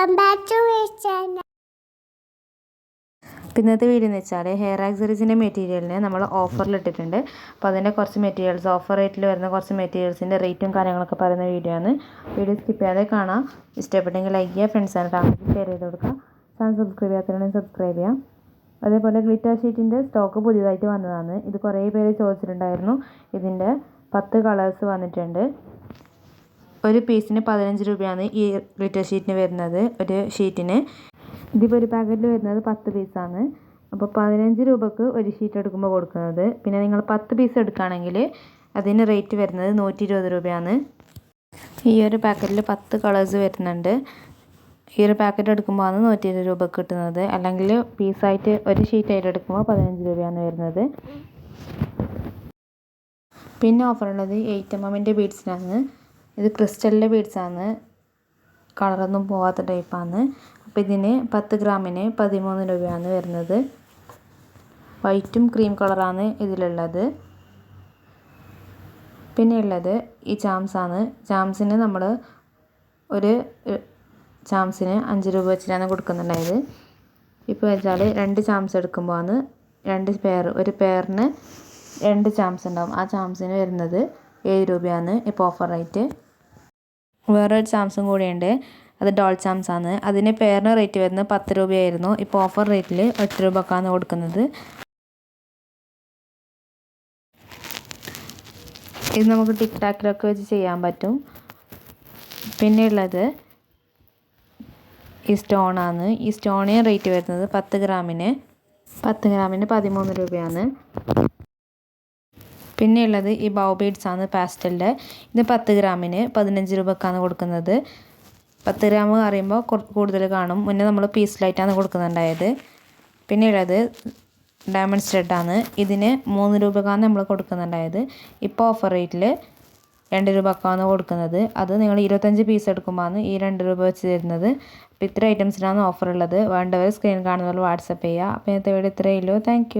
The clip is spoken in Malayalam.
Welcome back to channel video എന്ന് വെച്ചാൽ ഹെയർ ആക്സറീസിന്റെ മെറ്റീരിയലിന് നമ്മൾ ഓഫറിൽ ഇട്ടിട്ടുണ്ട്. അപ്പോൾ അതിന്റെ കുറച്ച് മെറ്റീരിയൽസ് ഓഫർ റേറ്റിൽ വരുന്ന കുറച്ച് മെറ്റീരിയൽസിന്റെ റേറ്റും കാര്യങ്ങളൊക്കെ പറയുന്ന വീഡിയോ ആണ്. വീഡിയോ സ്കിപ്പ് ചെയ്യാതെ കാണാം. ഇഷ്ടപ്പെട്ടെങ്കിൽ ലൈക്ക് ചെയ്യുക ഫ്രണ്ട്സ് ആൻഡ് ഫാമിലി ഷെയർ ചെയ്ത് കൊടുക്കുക. ചാനൽ സബ്സ്ക്രൈബ് ചെയ്യാത്തവരാണെങ്കിൽ സബ്സ്ക്രൈബ് ചെയ്യാം. അതേപോലെ ഗ്ലിറ്റർ ഷീറ്റിന്റെ സ്റ്റോക്ക് പുതിയതായിട്ട് വന്നതാണ്. ഇത് കുറേ പേര് ചോദിച്ചിട്ടുണ്ടായിരുന്നു. ഇതിന്റെ പത്ത് കളേഴ്സ് വന്നിട്ടുണ്ട്. ഒരു പീസിന് പതിനഞ്ച് രൂപയാണ് ഈ ഗ്ലിറ്റർ ഷീറ്റിന് വരുന്നത് ഒരു ഷീറ്റിന് ഇതിപ്പോൾ ഒരു പാക്കറ്റിൽ വരുന്നത് പത്ത് പീസാണ് അപ്പോൾ പതിനഞ്ച് രൂപക്ക് ഒരു ഷീറ്റ് എടുക്കുമ്പോൾ കൊടുക്കുന്നത്. പിന്നെ നിങ്ങൾ പത്ത് പീസ് എടുക്കുകയാണെങ്കിൽ അതിന് റേറ്റ് വരുന്നത് നൂറ്റി ഇരുപത് രൂപയാണ്. ഈ ഒരു പാക്കറ്റിൽ പത്ത് കളേഴ്സ് വരുന്നുണ്ട്. ഈ ഒരു പാക്കറ്റ് എടുക്കുമ്പോൾ ആണ് നൂറ്റി ഇരുപത് രൂപക്ക് കിട്ടുന്നത്. അല്ലെങ്കിൽ പീസായിട്ട് ഒരു ഷീറ്റായിട്ട് എടുക്കുമ്പോൾ പതിനഞ്ച് രൂപയാണ് വരുന്നത്. പിന്നെ ഓഫറുള്ളത് എയ്റ്റ് എം എമ്മിന്റെ ബീഡ്സിനാണ് ഇത് ക്രിസ്റ്റലിന്റെ ബീഡ്സാണ്. കളറൊന്നും പോകാത്ത ടൈപ്പാണ്. അപ്പോൾ ഇതിന് പത്ത് ഗ്രാമിന് പതിമൂന്ന് രൂപയാണ് വരുന്നത്. വൈറ്റും ക്രീം കളറാണ് ഇതിലുള്ളത്. പിന്നെ ഉള്ളത് ഈ ചാംസാണ് ചാംസിന് നമ്മൾ ഒരു ചാംസിന് അഞ്ച് രൂപ വെച്ചിട്ടാണ് കൊടുക്കുന്നുണ്ടായത്. ഇപ്പോൾ വെച്ചാൽ രണ്ട് ചാംസ് എടുക്കുമ്പോഴാണ് രണ്ട് പെയർ ഒരു പെയറിന് രണ്ട് ചാംസ് ഉണ്ടാവും. ആ ചാംസിന് വരുന്നത് ഏഴ് രൂപയാണ് ഇപ്പോൾ ഓഫർ റേറ്റ് വേറൊരു ചാംസും കൂടിയുണ്ട്. അത് ഡോൾ ചാംസ് ആണ് അതിന് പേരിന് റേറ്റ് വരുന്നത് പത്ത് രൂപയായിരുന്നു. ഇപ്പോൾ ഓഫർ റേറ്റിൽ എട്ട് രൂപക്കാണ് കൊടുക്കുന്നത്. ഇത് നമുക്ക് ടിക് ടാക്കിലൊക്കെ വെച്ച് ചെയ്യാൻ പറ്റും. പിന്നെയുള്ളത് ഈ സ്റ്റോണാണ്. ഈ സ്റ്റോണിന് റേറ്റ് വരുന്നത് പത്ത് ഗ്രാമിന്. പത്ത് ഗ്രാമിന് പതിമൂന്ന് രൂപയാണ്. പിന്നെ ഉള്ളത് ഈ ബൗ ആണ് പാസ്റ്റലിന്റെ ഇത് പത്ത് ഗ്രാമിന് പതിനഞ്ച് രൂപക്കാണ് കൊടുക്കുന്നത്. പത്ത് ഗ്രാം പറയുമ്പോൾ കൂടുതൽ കാണും. മുന്നേ നമ്മൾ പീസിലായിട്ടാണ് കൊടുക്കുന്നുണ്ടായത്. പിന്നെയുള്ളത് ഡയമണ്ട് സ്റ്റെഡാണ് ഇതിന് മൂന്ന് രൂപക്കാണ് നമ്മൾ കൊടുക്കുന്നുണ്ടായത്. ഇപ്പോൾ ഓഫർ റേറ്റിൽ രണ്ട് രൂപക്കാണ് കൊടുക്കുന്നത്. അത് നിങ്ങൾ ഇരുപത്തഞ്ച് പീസ് എടുക്കുമ്പോൾ ഈ രണ്ട് രൂപ വെച്ച് തരുന്നത്. അപ്പോൾ ഇത്ര ഐറ്റംസിനാണ് ഓഫർ ഉള്ളത്. വേണ്ടവർ സ്ക്രീൻ കാണുന്നവർ വാട്സപ്പ് ചെയ്യുക അപ്പോൾ ഇന്നത്തെ വീഡിയോ ഇത്രയേ ഉള്ളൂ. താങ്ക്